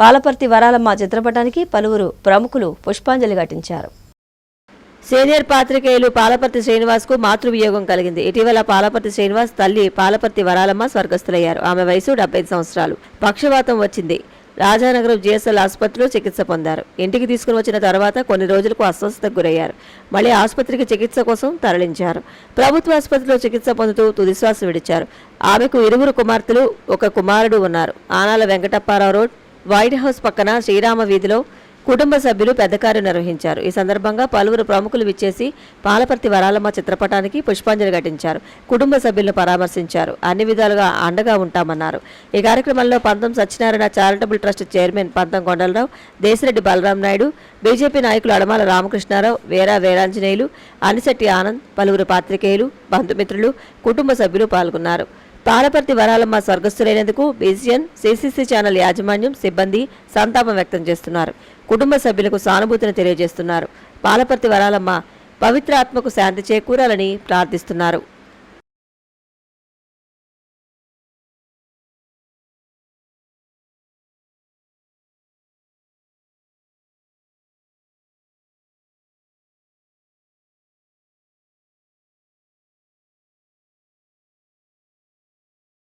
పాలపర్తి వరాలమ్మ చిత్రపటానికి పలువురు ప్రముఖులు పుష్పాంజలి ఘటించారు. సీనియర్ పాత్రికేయులు పాలపర్తి శ్రీనివాస్కు మాతృవియోగం కలిగింది. ఇటీవల పాలపర్తి శ్రీనివాస్ తల్లి పాలపర్తి వరాలమ్మ స్వర్గస్థులయ్యారు. ఆమె వయసు డెబ్బై సంవత్సరాలు. పక్షవాతం వచ్చింది. రాజానగరం జిఎస్ఎల్ ఆసుపత్రిలో చికిత్స పొందారు. ఇంటికి తీసుకుని వచ్చిన తర్వాత కొన్ని రోజులకు అస్వస్థతకు గురయ్యారు. మళ్ళీ ఆసుపత్రికి చికిత్స కోసం తరలించారు. ప్రభుత్వ ఆసుపత్రిలో చికిత్స పొందుతూ తుదిశ్వాస విడిచారు. ఆమెకు ఇరువురు కుమార్తెలు ఒక కుమారుడు ఉన్నారు. Anala Venkatapparao road white house పక్కన శ్రీరామ వీధిలో కుటుంబ సభ్యులు పెద్దకారు నిర్వహించారు. ఈ సందర్భంగా పలువురు ప్రముఖులు విచ్చేసి పాలపర్తి వరాలమ్మ చిత్రపటానికి పుష్పాంజలి ఘటించారు. కుటుంబ సభ్యులను పరామర్శించారు. అన్ని విధాలుగా అండగా ఉంటామన్నారు. ఈ కార్యక్రమంలో పంతం Satyanarayana charitable trust chairman Pantham Kondalarao Desireddy Balaram Naidu BJP నాయకులు అడమాల రామకృష్ణారావు వేరా వేరాంజనేయులు అనిశెట్టి ఆనంద్ పలువురు పాత్రికేయులు బంధుమిత్రులు కుటుంబ సభ్యులు పాల్గొన్నారు. పాలపర్తి వరాలమ్మ స్వర్గస్థులైనందుకు బీసీఎన్ సీసీసీ ఛానల్ యాజమాన్యం సిబ్బంది సంతాపం వ్యక్తం చేస్తున్నారు. కుటుంబ సభ్యులకు సానుభూతిని తెలియజేస్తున్నారు. పాలపర్తి వరాలమ్మ పవిత్రాత్మకు శాంతి చేకూరాలని ప్రార్థిస్తున్నారు.